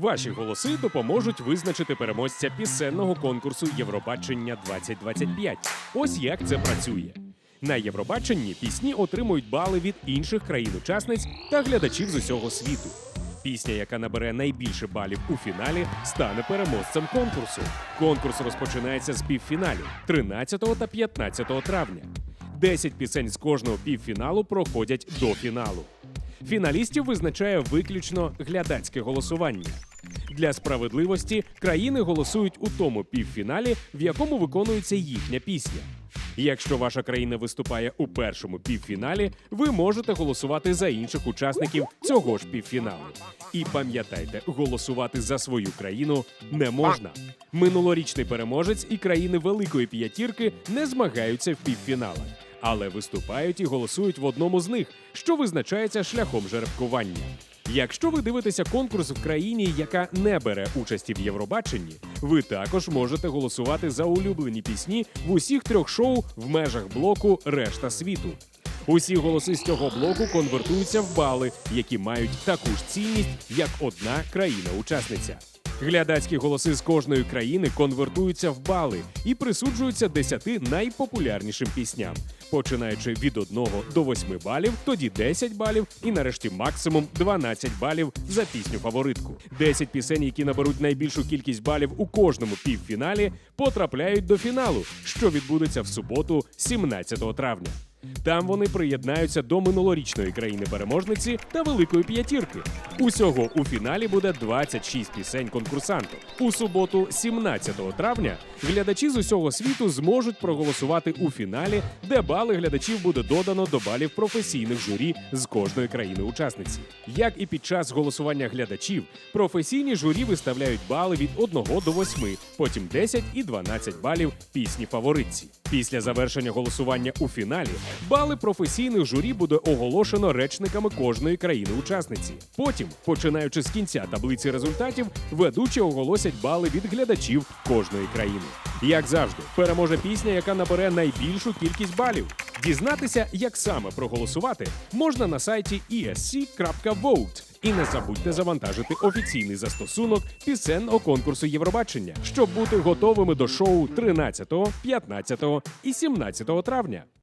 Ваші голоси допоможуть визначити переможця пісенного конкурсу Євробачення 2025. Ось як це працює. На Євробаченні пісні отримують бали від інших країн-учасниць та глядачів з усього світу. Пісня, яка набере найбільше балів у фіналі, стане переможцем конкурсу. Конкурс розпочинається з півфіналів 13 та 15 травня. 10 пісень з кожного півфіналу проходять до фіналу. Фіналістів визначає виключно глядацьке голосування. Для справедливості країни голосують у тому півфіналі, в якому виконується їхня пісня. Якщо ваша країна виступає у першому півфіналі, ви можете голосувати за інших учасників цього ж півфіналу. І пам'ятайте, голосувати за свою країну не можна. Минулорічний переможець і країни Великої п'ятірки не змагаються в півфіналах, але виступають і голосують в одному з них, що визначається шляхом жеребкування. Якщо ви дивитеся конкурс в країні, яка не бере участі в Євробаченні, ви також можете голосувати за улюблені пісні в усіх трьох шоу в межах блоку Решта світу. Усі голоси з цього блоку конвертуються в бали, які мають таку ж цінність, як одна країна-учасниця. Глядацькі голоси з кожної країни конвертуються в бали і присуджуються 10 найпопулярнішим пісням, починаючи від 1 до 8 балів, тоді 10 балів і нарешті максимум 12 балів за пісню фаворитку. 10 пісень, які наберуть найбільшу кількість балів у кожному півфіналі, потрапляють до фіналу, що відбудеться в суботу, 17 травня. Там вони приєднаються до минулорічної країни-переможниці та великої п'ятірки. Усього у фіналі буде 26 пісень конкурсантів. У суботу, 17 травня, глядачі з усього світу зможуть проголосувати у фіналі, де бали глядачів буде додано до балів професійних журі з кожної країни-учасниці. Як і під час голосування глядачів, професійні журі виставляють бали від 1 до 8, потім 10 і 12 балів пісні фаворитці. Після завершення голосування у фіналі бали професійних журі буде оголошено речниками кожної країни-учасниці. Потім, починаючи з кінця таблиці результатів, ведучі оголосять бали від глядачів кожної країни. Як завжди, переможе пісня, яка набере найбільшу кількість балів. Дізнатися, як саме проголосувати, можна на сайті esc.vote. І не забудьте завантажити офіційний застосунок пісенного конкурсу Євробачення, щоб бути готовими до шоу 13, 15 і 17 травня.